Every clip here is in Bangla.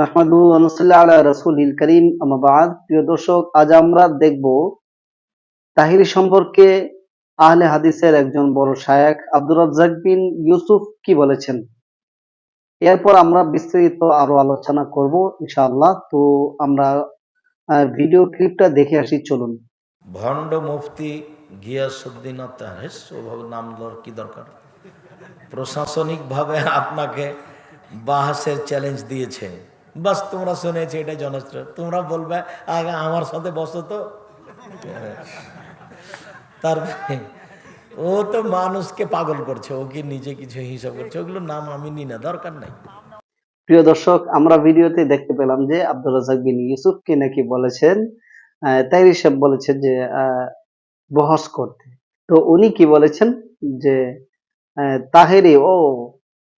নাহমাদু আনসাল্লাহ আলা রাসূলিল করিম। আম্মা বাদ। প্রিয় দর্শক, আজ আমরা সম্পর্কে হাদিসের একজন বড় ইউসুফ কি বলেছেন। এরপর আমরা বিস্তারিত আরও আলোচনা করব ইনশাআল্লাহ। তো আমরা ভিডিও ক্লিপটা দেখে আসি, চলুন। ভণ্ড মুফতি গিয়াসুদ্দিন তাহেস নাম কি দরকার? প্রশাসনিকভাবে আপনাকে বাহাসের চ্যালেঞ্জ দিয়েছে। বাস, তোমরা শুনেছি এটা জনশ্র তোমরা বলবে, আগে আমার সাথে বসো তো। তারপরে, ও তো মানুষকে পাগল করছে, ও কি নিজে কিছু হিসাব করছে? ওগুলো নাম আমি নি না, দরকার নাই। প্রিয় দর্শক, আমরা ভিডিওতে দেখতে পেলাম যে আব্দুল রাজাক বিন ইউসুফকে নাকি বলেছেন তাইরি সাহেব বলেছেন যে বহস করতে। তো উনি কি বলেছেন? যে তাহেরি ও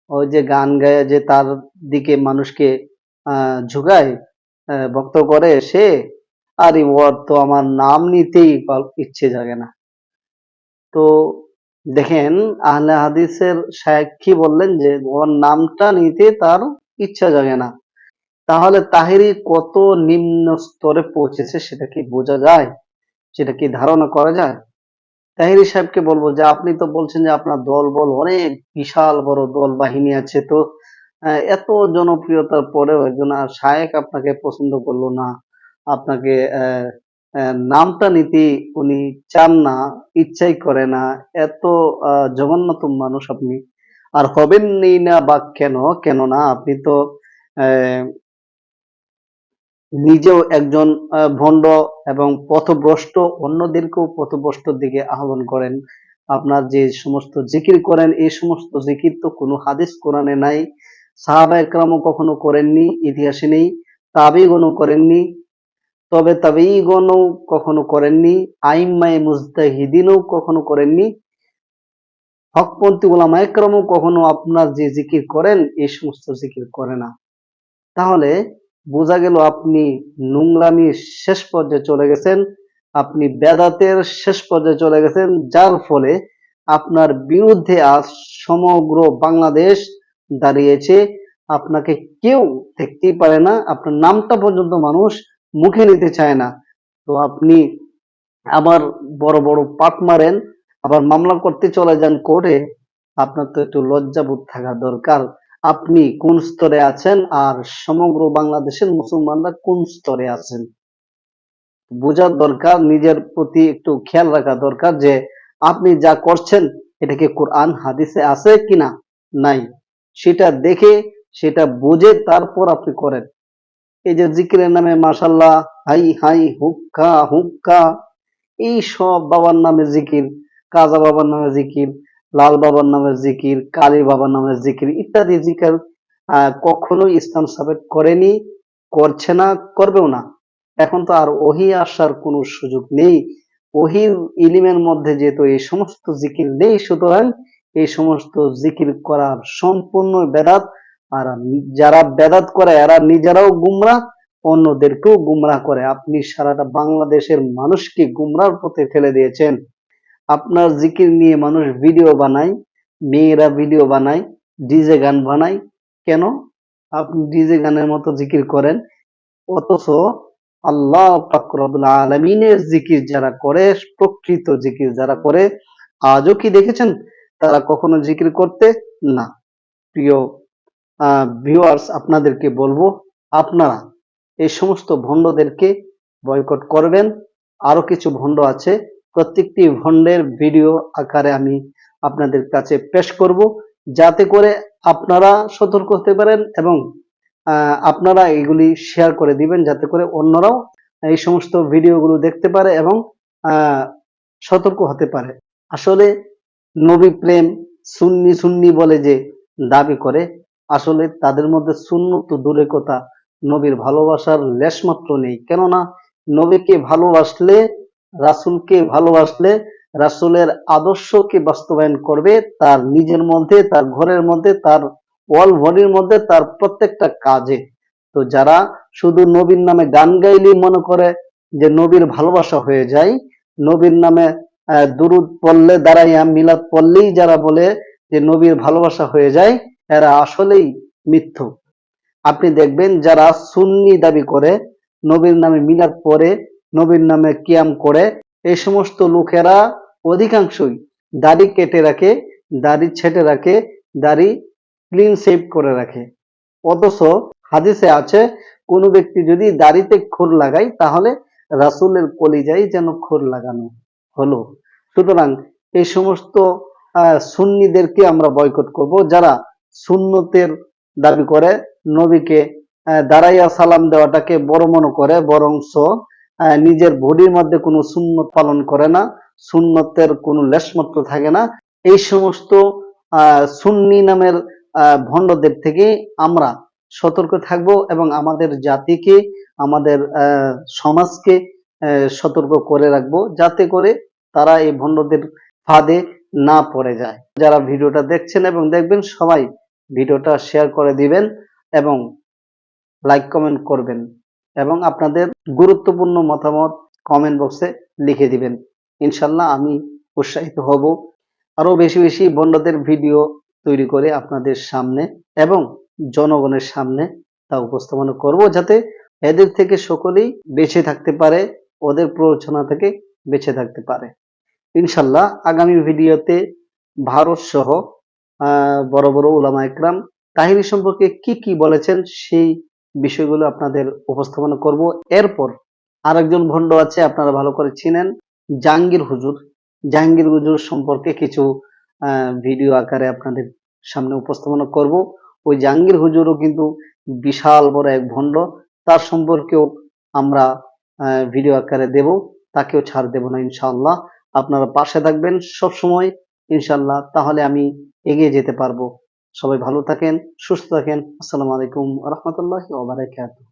ও যে গান গায়, যে তার দিকে মানুষকে ঝুঁকায় ভক্ত করে সে, আরে ওর তো আমার নাম নিতেই ইচ্ছে জাগে না। তো দেখেন, আহলে হাদিসের শায়েখ কি বললেন যে, ওর নামটা নিতে তার ইচ্ছা জাগে না। তাহলে তাহেরি কত নিম্ন স্তরে পৌঁছেছে সেটা কি বোঝা যায়? সেটা কি ধারণা করা যায়? তাহিরি সাহেবকে বলব যে, আপনি তো বলছেন যে, আপনার দল বল অনেক বিশাল বড় দল বাহিনী আছে, তো এত জনপ্রিয়তার পরেও একজন শায়েক আপনাকে পছন্দ করল না। আপনাকে নামটা নিতে উনি চান না, ইচ্ছাই করে না। এত জঘন্যতম মানুষ আপনি। আর হবেনই না বা কেন কেন না আপনি তো নিজেও একজন ভণ্ড এবং পথভ্রষ্ট, অন্যদেরকেও পথভ্রষ্টর দিকে আহ্বান করেন। আপনার যে সমস্ত জিকির করেন, এই সমস্ত জিকির তো কোনো হাদিস কোরআনে নাই। সাহাবা একরামও কখনো করেননি, ইতিহাসে নেই, তাবিগণও করেননি, তবে তাবিগণও কখনো করেননি আইম্মাই মুজতাহিদিনও কখনো করেননি। হকপন্থী ওলামা একরামও কখনো আপনার যে জিকির করেন, এই সমস্ত জিকির করে না। তাহলে বোঝা গেল আপনি নোংরামির শেষ পর্যায়ে চলে গেছেন, আপনি বেদাতের শেষ পর্যায়ে চলে গেছেন, যার ফলে আপনার বিরুদ্ধে আজ সমগ্র বাংলাদেশ দাঁড়িয়েছে, আপনাকে কেউ দেখতেই পারে না, আপনার নামটা পর্যন্ত মানুষ মুখে নিতে চায় না। তো আপনি আবার বড় বড় পাট মারেন, আবার মামলা করতে চলে যান কোর্টে, আপনার তো একটু লজ্জাবোধ থাকা দরকার। আপনি কোন স্তরে আছেন আর সমগ্র বাংলাদেশের মুসলমানরা কোন স্তরে আছেন? বোঝার দরকার, নিজের প্রতি একটু খেয়াল রাখা দরকার যে আপনি যা করছেন, এটা কি কোরআন, হাদিসে আছে কিনা? নাই। সেটা দেখে, সেটা বুঝে তারপর আপনি করেন। এই যে জিকিরের নামে মাশাল্লাহ হাই হাই, হুক্কা হুক্কা, এই সব বাবার নামে জিকির, কাজা বাবার নামে জিকির, লাল বাবার নামে জিকির, কালী বাবার নামে জিকির ইত্যাদি জিকির কখনো ইসলাম সাবেক করেনি, করছে না, করবেও না। এখন তো আর ওহি আসার কোনো সুযোগ নেই। ওহির ইলিমের মধ্যে যেহেতু এই সমস্ত জিকির নেই, সুতরাং এই সমস্ত জিকির করার সম্পূর্ণ বেদাত। আর যারা বেদাত করে, এরা নিজেরাও গুমরা, অন্যদেরকেও গুমরাহ করে। আপনি সারাটা বাংলাদেশের মানুষকে গুমরার পথে ফেলে দিয়েছেন। আপনার জিকির নিয়ে মানুষ ভিডিও বানায়, মেয়েরা ভিডিও বানায়, ডিজে গান বানায়। কেন? আপনি ডিজে গানের মতো জিকির করেন। অথচ আল্লাহ পাকরবুল আলমিনের জিকির যারা করে, প্রকৃত জিকির যারা করে, আজও কি দেখেছেন? তারা কখনো জিকির করতে না। প্রিয় ভিউয়ার্স আপনাদেরকে বলব, আপনারা এই সমস্ত ভণ্ডদেরকে বয়কট করবেন। আরও কিছু ভণ্ড আছে, প্রত্যেকটি ভণ্ডের ভিডিও আকারে আমি আপনাদের কাছে পেশ করব, যাতে করে আপনারা সতর্ক হতে পারেন এবং আপনারা এগুলি শেয়ার করে দিবেন, যাতে করে অন্যরাও এই সমস্ত ভিডিওগুলো দেখতে পারে এবং সতর্ক হতে পারে। আসলে নবী প্রেম সুন্নি সুন্নি বলে যে দাবি করে, আসলে তাদের মধ্যে শূন্য তো দূরের কথা নবীর ভালোবাসার লেশমাত্র নেই। কেননা, নবীকে ভালোবাসলে, রাসূলকে ভালোবাসলে, রাসূলের আদর্শকে বাস্তবায়ন করবে তার নিজের মধ্যে, তার ঘরের মধ্যে, তার অল বডির মধ্যে, তার প্রত্যেকটা কাজে। তো যারা শুধু নবীর নামে গান গাইলেই মনে করে যে নবীর ভালোবাসা হয়ে যায়, নবীর নামে দুরুদ পড়লে দাঁড়াইয়া মিলাদ পড়লেই যারা বলে যে নবীর ভালোবাসা হয়ে যায়, এরা আসলেই মিথ্যু। আপনি দেখবেন যারা সুন্নি দাবি করে, নবীর নামে মিলাদ পরে নবীর নামে কিয়াম করে, এই সমস্ত লোকেরা অধিকাংশই দাড়ি কেটে রাখে, দাড়ি ছেটে রাখে, দাড়ি ক্লিন সেভ করে রাখে। অথচ হাদিসে আছে, কোনো ব্যক্তি যদি দাড়িতে খোর লাগায়, তাহলে রাসূলের কলিজায় যেন খোর লাগানো হলো। সুতরাং এই সমস্ত সুন্নিদেরকে আমরা বয়কট করব। যারা সুন্নতের দাবি করে নবীকে দাঁড়াইয়া সালাম দেওয়াটাকে বড় মনে করে আহ, নিজের বডির মধ্যে কোনো সুন্নত পালন করে না সুন্নতের কোনো লেশমাত্র থাকে না। এই সমস্ত সুন্নি নামের ভণ্ডদের থেকে আমরা সতর্ক থাকব এবং আমাদের জাতিকে আমাদের সমাজকে সতর্ক করে রাখব। যাতে করে তারা এই ভণ্ডদের ফাঁদে না পড়ে যায়। যারা ভিডিওটা দেখছেন এবং দেখবেন, সবাই ভিডিওটা শেয়ার করে দিবেন এবং লাইক কমেন্ট করবেন এবং আপনাদের গুরুত্বপূর্ণ মতামত কমেন্ট বক্সে লিখে দিবেন। ইনশাল্লাহ আমি উৎসাহিত হব। আরও বেশি বেশি বন্ডদের ভিডিও তৈরি করে আপনাদের সামনে এবং জনগণের সামনে তা উপস্থাপন করব যাতে এদের থেকে সকলেই বেঁচে থাকতে পারে, ওদের প্ররোচনা থেকে বেঁচে থাকতে পারে। ইনশাল্লাহ আগামী ভিডিওতে ভারত সহ বড় বড় উলামা একরাম তাহিরি সম্পর্কে কি কি বলেছেন সেই বিষয়গুলো আপনাদের উপস্থাপনা করব। এরপর আরেকজন ভণ্ড আছে, আপনারা ভালো করে চিনেন, জাহাঙ্গীর হুজুর। জাহাঙ্গীর হুজুর সম্পর্কে কিছু ভিডিও আকারে আপনাদের সামনে উপস্থাপনা করব। ওই জাহাঙ্গীর হুজুরও কিন্তু বিশাল বড় এক ভণ্ড। তার সম্পর্কেও আমরা ভিডিও আকারে দেব। তাকেও ছাড় দেব না ইনশাআল্লাহ। আপনারা পাশে থাকবেন সব সময় ইনশাল্লাহ। তাহলে আমি এগিয়ে যেতে পারব। সবাই ভালো থাকেন, সুস্থ থাকেন। আসসালামু আলাইকুম রহমতুল্লাহ ওবারাকাতুহ